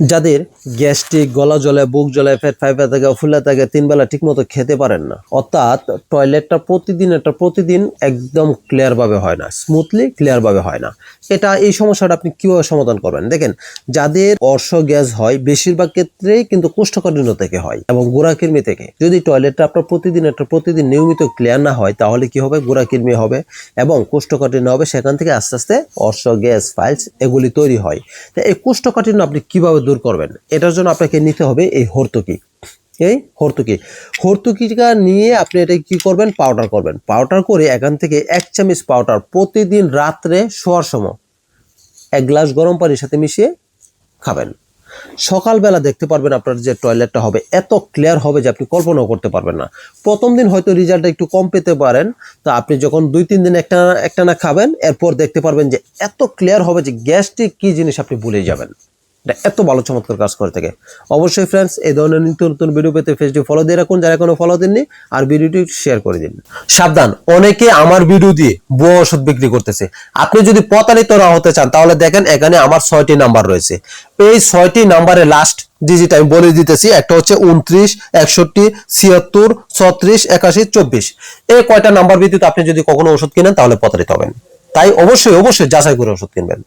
যাদের গ্যাস্ট্রিক, গলা জ্বলে, বুক জ্বলে পেট ফাইফা থাকে ফুলে থাকে, তিন বেলা ঠিক মতো খেতে পারেন না। অর্থাৎ টয়লেটটা প্রতিদিন, এটা প্রতিদিন একদম ক্লিয়ারভাবে হয় না স্মুথলি ক্লিয়ারভাবে হয় না। এটা এই সমস্যাটা আপনি কীভাবে সমাধান করবেন? দেখেন, যাদের অর্শ গ্যাস হয়, বেশিরভাগ ক্ষেত্রেই কিন্তু কোষ্ঠকাঠিন্য থেকে হয় এবং গোড়াকির্মি থেকে। যদি টয়লেটটা আপনার প্রতিদিন একটা প্রতিদিন নিয়মিত ক্লিয়ার না হয়, তাহলে কি হবে? গোড়াকির্মি হবে এবং কোষ্ঠকাঠিন্য হবে, সেখান থেকে আস্তে আস্তে অর্শ গ্যাস ফাইলস এগুলি তৈরি হয়। তো এই কোষ্ঠকাঠিন্য আপনি কীভাবে দূর করবেন। এটার জন্য আপনাকে নিতে হবে এই হর্তুকি। এই হর্তুকি। হর্তুকিটা নিয়ে আপনি এটা কি করবেন? পাউডার করবেন। পাউডার করে এখান থেকে এক চামচ পাউডার প্রতিদিন রাত্রে শোয়ার সময় এক গ্লাস গরম পানির সাথে মিশিয়ে খাবেন। সকালবেলা দেখতে পারবেন আপনার যে টয়লেটটা হবে, এত ক্লিয়ার হবে যে আপনি কল্পনাও করতে পারবেন না। প্রথম দিন হয়তো রেজাল্টটা একটু কম পেতে পারেন। তা আপনি যখন দুই, তিন দিন একটা একটা না খাবেন, এরপর দেখতে পারবেন যে এত ক্লিয়ার হবে যে গ্যাস্ট্রিক কি জিনিস আপনি ভুলে যাবেন। এটা এত ভালো চমৎকার কাজ করে থাকে। অবশ্যই ফ্রেন্ডস এই ধরনের নিত্য নতুন ভিডিও পেতে ফেসবুক ফলো দিয়ে রাখুন। যারা এখনও ফলো দেননি, আর ভিডিওটি শেয়ার করে দিন। সাবধান, অনেকে আমার ভিডিও দিয়ে বউ ওষুধ বিক্রি করতেছে। আপনি যদি প্রতারিত না হতে চান, তাহলে দেখেন এখানে আমার ছয়টি নাম্বার রয়েছে। এই ছয়টি নাম্বারে লাস্ট ডিজিট আমি বলে দিতেছি, একটা হচ্ছে উনত্রিশ একষট্টি, ছিয়াত্তর, ছত্রিশ, একাশি, চব্বিশ। এই কয়টা নাম্বার ভিত্তিতে আপনি যদি কখনো ওষুধ কিনেন, তাহলে প্রতারিত হবেন। তাই অবশ্যই অবশ্যই যাচাই করে ওষুধ কিনবেন।